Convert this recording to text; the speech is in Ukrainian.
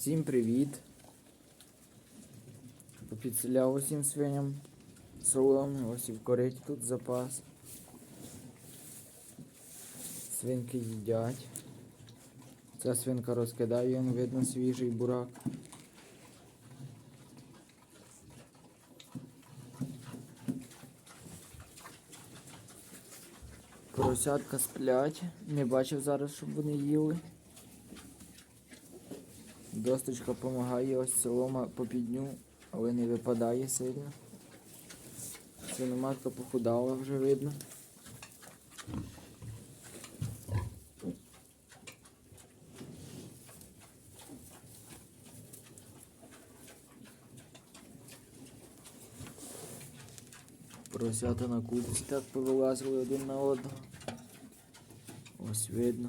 Всім привіт! Попідселяв усім свиням соломи, ось і в кориті тут запас. Свинки їдять. Ця свинка розкидає, він видно свіжий бурак. Поросятка сплять. Не бачив зараз, щоб вони їли. Досточка допомагає, ось солома по підню, але не випадає сильно. Свиноматка похудала вже видно. Поросята на курці так повилазили один на одного. Ось видно.